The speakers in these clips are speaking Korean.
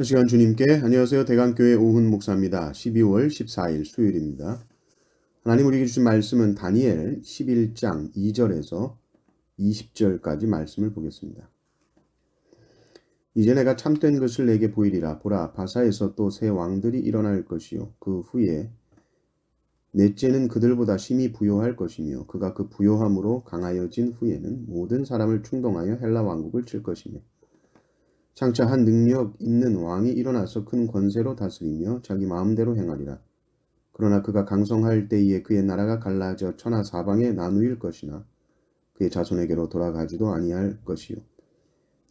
첫 시간 주님께 안녕하세요. 대강교회 오훈 목사입니다. 12월 14일 수요일입니다. 하나님 우리에게 주신 말씀은 다니엘 11장 2절에서 20절까지 말씀을 보겠습니다. 이제 내가 참된 것을 내게 보이리라 보라 바사에서 또 새 왕들이 일어날 것이요 그 후에 넷째는 그들보다 심히 부요할 것이며 그가 그 부요함으로 강하여진 후에는 모든 사람을 충동하여 헬라 왕국을 칠 것이며 장차 한 능력 있는 왕이 일어나서 큰 권세로 다스리며 자기 마음대로 행하리라. 그러나 그가 강성할 때에 그의 나라가 갈라져 천하 사방에 나누일 것이나 그의 자손에게로 돌아가지도 아니할 것이요.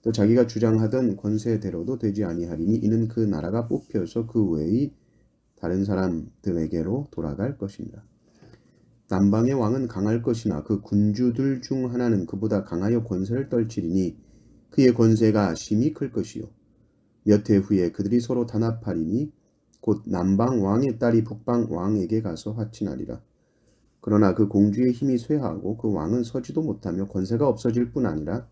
또 자기가 주장하던 권세대로도 되지 아니하리니 이는 그 나라가 뽑혀서 그 외의 다른 사람들에게로 돌아갈 것입니다. 남방의 왕은 강할 것이나 그 군주들 중 하나는 그보다 강하여 권세를 떨치리니 그의 권세가 심히 클 것이요. 몇 해 후에 그들이 서로 단합하리니 곧 남방 왕의 딸이 북방 왕에게 가서 화친하리라. 그러나 그 공주의 힘이 쇠하고 그 왕은 서지도 못하며 권세가 없어질 뿐 아니라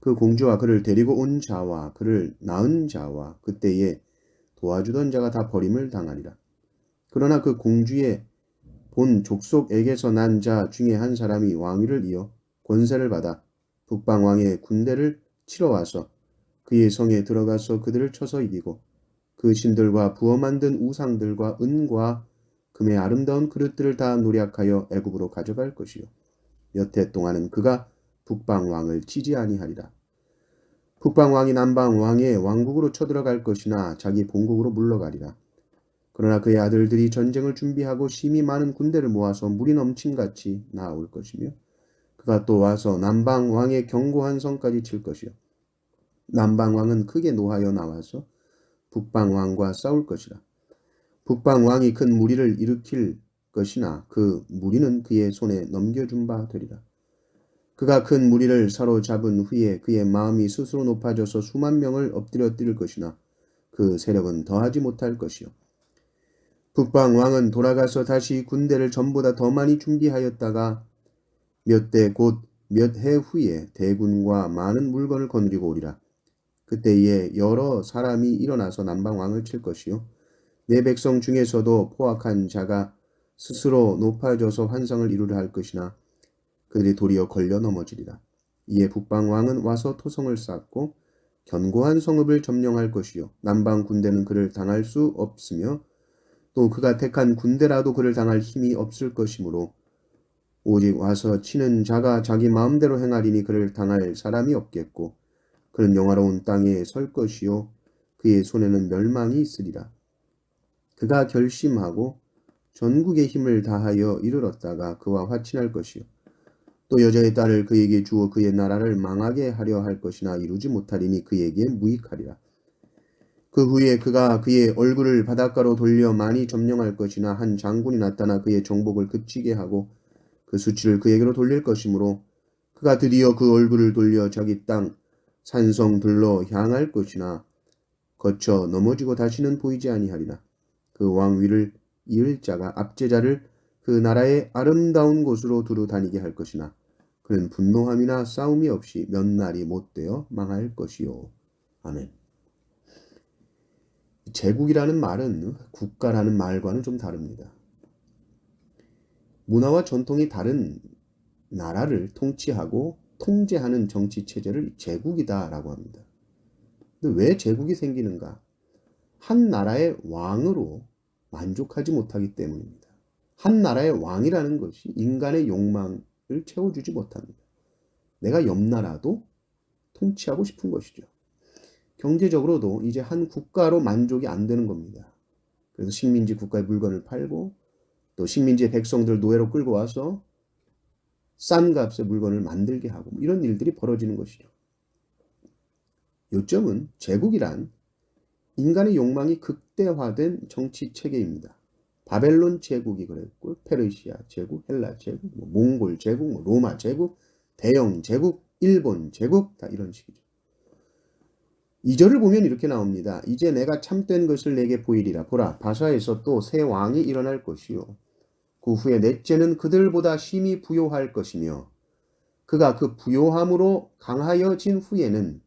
그 공주와 그를 데리고 온 자와 그를 낳은 자와 그때에 도와주던 자가 다 버림을 당하리라. 그러나 그 공주의 본 족속에게서 난 자 중에 한 사람이 왕위를 이어 권세를 받아 북방 왕의 군대를 치러 와서 그의 성에 들어가서 그들을 쳐서 이기고 그 신들과 부어 만든 우상들과 은과 금의 아름다운 그릇들을 다 노략하여 애굽으로 가져갈 것이요. 몇해 동안은 그가 북방 왕을 치지 아니하리라. 북방 왕이 남방 왕의 왕국으로 쳐들어갈 것이나 자기 본국으로 물러가리라. 그러나 그의 아들들이 전쟁을 준비하고 심히 많은 군대를 모아서 물이 넘침같이 나올 것이며 그가 또 와서 남방 왕의 견고한 성까지 칠 것이요 남방 왕은 크게 노하여 나와서 북방 왕과 싸울 것이라. 북방 왕이 큰 무리를 일으킬 것이나 그 무리는 그의 손에 넘겨준 바 되리라. 그가 큰 무리를 사로잡은 후에 그의 마음이 스스로 높아져서 수만 명을 엎드려 뛸 것이나 그 세력은 더하지 못할 것이요. 북방 왕은 돌아가서 다시 군대를 전보다 더 많이 준비하였다가 몇 대 곧 몇 해 후에 대군과 많은 물건을 거느리고 오리라. 그때에 여러 사람이 일어나서 남방 왕을 칠 것이요. 내 백성 중에서도 포악한 자가 스스로 높아져서 환상을 이루려 할 것이나 그들이 도리어 걸려 넘어지리라. 이에 북방 왕은 와서 토성을 쌓고 견고한 성읍을 점령할 것이요. 남방 군대는 그를 당할 수 없으며 또 그가 택한 군대라도 그를 당할 힘이 없을 것이므로 오직 와서 치는 자가 자기 마음대로 행하리니 그를 당할 사람이 없겠고 그는 영화로운 땅에 설 것이요 그의 손에는 멸망이 있으리라. 그가 결심하고 전국의 힘을 다하여 이르렀다가 그와 화친할 것이요 또 여자의 딸을 그에게 주어 그의 나라를 망하게 하려 할 것이나 이루지 못하리니 그에게 무익하리라. 그 후에 그가 그의 얼굴을 바닷가로 돌려 많이 점령할 것이나 한 장군이 나타나 그의 정복을 그치게 하고 그 수치를 그에게로 돌릴 것이므로 그가 드디어 그 얼굴을 돌려 자기 땅 산성들로 향할 것이나 거쳐 넘어지고 다시는 보이지 아니하리라. 그 왕위를 이을 자가 압제자를 그 나라의 아름다운 곳으로 두루 다니게 할 것이나 그는 분노함이나 싸움이 없이 몇 날이 못되어 망할 것이요. 아멘. 제국이라는 말은 국가라는 말과는 좀 다릅니다. 문화와 전통이 다른 나라를 통치하고 통제하는 정치 체제를 제국이다라고 합니다. 근데 왜 제국이 생기는가? 한 나라의 왕으로 만족하지 못하기 때문입니다. 한 나라의 왕이라는 것이 인간의 욕망을 채워주지 못합니다. 내가 옆 나라도 통치하고 싶은 것이죠. 경제적으로도 이제 한 국가로 만족이 안 되는 겁니다. 그래서 식민지 국가의 물건을 팔고 또 식민지의 백성들 노예로 끌고 와서 싼 값의 물건을 만들게 하고 뭐 이런 일들이 벌어지는 것이죠. 요점은 제국이란 인간의 욕망이 극대화된 정치 체계입니다. 바벨론 제국이 그랬고 페르시아 제국, 헬라 제국, 뭐 몽골 제국, 뭐 로마 제국, 대영 제국, 일본 제국 다 이런 식이죠. 이절을 보면 이렇게 나옵니다. 이제 내가 참된 것을 내게 보이리라. 보라, 바사에서 또 새 왕이 일어날 것이요. 그 후에 넷째는 그들보다 심히 부요할 것이며 그가 그 부요함으로 강하여진 후에는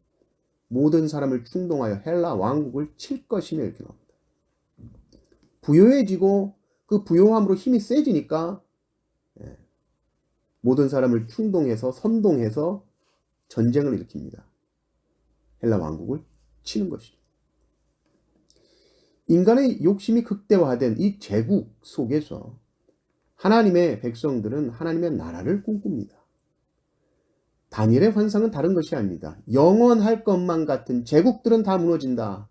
모든 사람을 충동하여 헬라 왕국을 칠 것이며 이렇게 나옵니다. 부요해지고 그 부요함으로 힘이 세지니까 예, 모든 사람을 충동해서 선동해서 전쟁을 일으킵니다. 헬라 왕국을 치는 것이죠. 인간의 욕심이 극대화된 이 제국 속에서 하나님의 백성들은 하나님의 나라를 꿈꿉니다. 다니엘의 환상은 다른 것이 아닙니다. 영원할 것만 같은 제국들은 다 무너진다.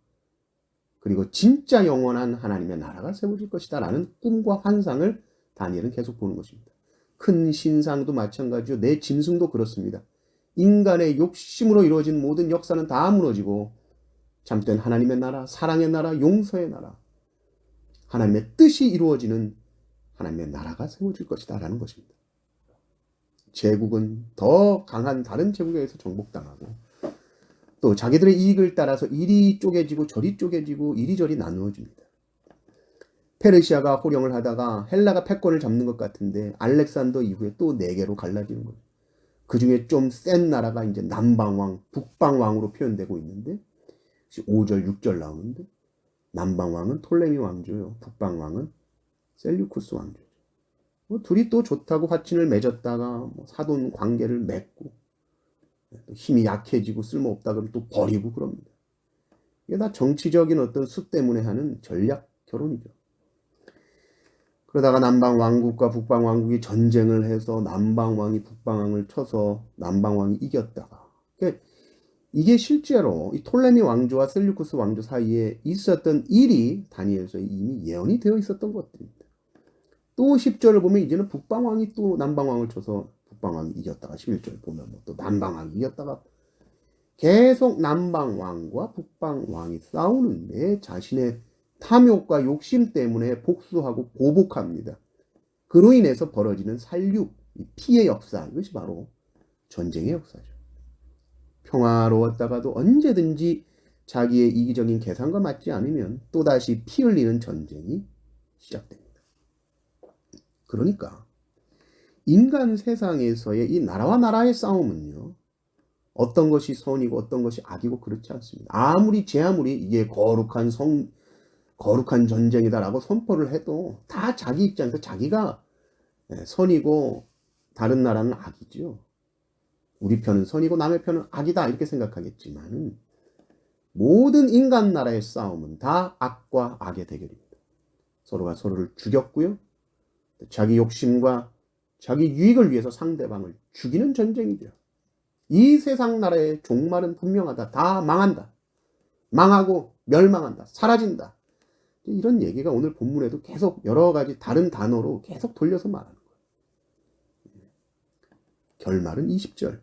그리고 진짜 영원한 하나님의 나라가 세워질 것이다. 라는 꿈과 환상을 다니엘은 계속 보는 것입니다. 큰 신상도 마찬가지요. 내 짐승도 그렇습니다. 인간의 욕심으로 이루어진 모든 역사는 다 무너지고 참된 하나님의 나라, 사랑의 나라, 용서의 나라, 하나님의 뜻이 이루어지는 하나님의 나라가 세워질 것이다. 라는 것입니다. 제국은 더 강한 다른 제국에 의해서 정복당하고 또 자기들의 이익을 따라서 이리 쪼개지고 저리 쪼개지고 이리저리 나누어집니다. 페르시아가 호령을 하다가 헬라가 패권을 잡는 것 같은데 알렉산더 이후에 또 네 개로 갈라지는 거예요. 그 중에 좀 센 나라가 이제 남방왕, 북방왕으로 표현되고 있는데 5절, 6절 나오는데 남방왕은 톨레미 왕조요. 북방왕은 셀류쿠스 왕조죠. 뭐 둘이 또 좋다고 화친을 맺었다가 뭐 사돈 관계를 맺고 힘이 약해지고 쓸모없다 그러면 또 버리고 그럽니다. 이게 다 정치적인 어떤 수 때문에 하는 전략 결혼이죠. 그러다가 남방 왕국과 북방 왕국이 전쟁을 해서 남방 왕이 북방 왕을 쳐서 남방 왕이 이겼다가 그러니까 이게 실제로 이 톨레미 왕조와 셀류쿠스 왕조 사이에 있었던 일이 다니엘서에 이미 예언이 되어 있었던 것들입니다. 또 10절을 보면 이제는 북방 왕이 또 남방 왕을 쳐서 북방 왕이 이겼다가 11절 보면 뭐 또 남방 왕이 이겼다가 계속 남방 왕과 북방 왕이 싸우는데 자신의 탐욕과 욕심 때문에 복수하고 보복합니다. 그로 인해서 벌어지는 살육, 피해 역사, 이것이 바로 전쟁의 역사죠. 평화로웠다가도 언제든지 자기의 이기적인 계산과 맞지 않으면 또다시 피 흘리는 전쟁이 시작됩니다. 그러니까 인간 세상에서의 이 나라와 나라의 싸움은요. 어떤 것이 선이고 어떤 것이 악이고 그렇지 않습니다. 아무리 제 아무리 이게 거룩한 성 거룩한 전쟁이다라고 선포를 해도 다 자기 입장에서 자기가 예, 선이고 다른 나라는 악이죠. 우리 편은 선이고 남의 편은 악이다 이렇게 생각하겠지만 모든 인간 나라의 싸움은 다 악과 악의 대결입니다. 서로가 서로를 죽였고요. 자기 욕심과 자기 유익을 위해서 상대방을 죽이는 전쟁이죠. 이 세상 나라의 종말은 분명하다. 다 망한다. 망하고 멸망한다. 사라진다. 이런 얘기가 오늘 본문에도 계속 여러 가지 다른 단어로 계속 돌려서 말하는 거예요. 결말은 20절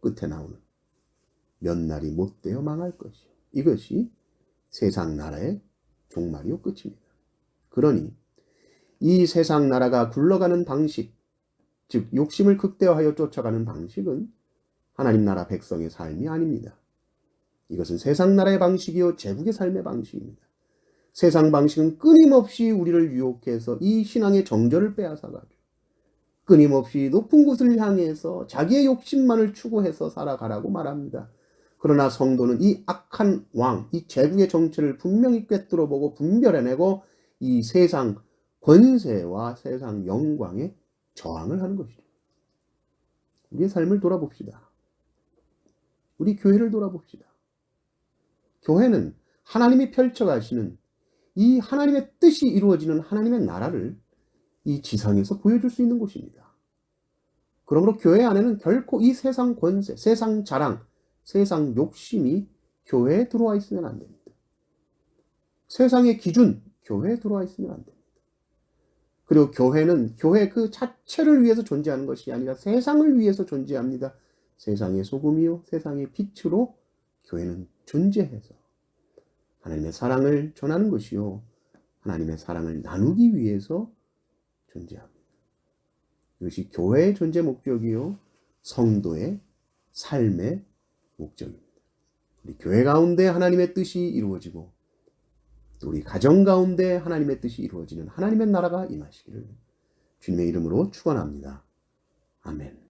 끝에 나오는 몇 날이 못 되어 망할 것이요. 이것이 세상 나라의 종말이요 끝입니다. 그러니 이 세상 나라가 굴러가는 방식, 즉 욕심을 극대화하여 쫓아가는 방식은 하나님 나라 백성의 삶이 아닙니다. 이것은 세상 나라의 방식이요 제국의 삶의 방식입니다. 세상 방식은 끊임없이 우리를 유혹해서 이 신앙의 정절을 빼앗아가죠. 끊임없이 높은 곳을 향해서 자기의 욕심만을 추구해서 살아가라고 말합니다. 그러나 성도는 이 악한 왕, 이 제국의 정체를 분명히 꿰뚫어 보고 분별해내고 이 세상 권세와 세상 영광에 저항을 하는 것이죠. 우리의 삶을 돌아봅시다. 우리 교회를 돌아봅시다. 교회는 하나님이 펼쳐가시는 이 하나님의 뜻이 이루어지는 하나님의 나라를 이 지상에서 보여줄 수 있는 곳입니다. 그러므로 교회 안에는 결코 이 세상 권세, 세상 자랑, 세상 욕심이 교회에 들어와 있으면 안 됩니다. 세상의 기준, 교회에 들어와 있으면 안 됩니다. 그리고 교회는 교회 그 자체를 위해서 존재하는 것이 아니라 세상을 위해서 존재합니다. 세상의 소금이요, 세상의 빛으로 교회는 존재해서 하나님의 사랑을 전하는 것이요. 하나님의 사랑을 나누기 위해서 존재합니다. 이것이 교회의 존재 목적이요. 성도의 삶의 목적입니다. 우리 교회 가운데 하나님의 뜻이 이루어지고 우리 가정 가운데 하나님의 뜻이 이루어지는 하나님의 나라가 임하시기를 주님의 이름으로 축원합니다. 아멘.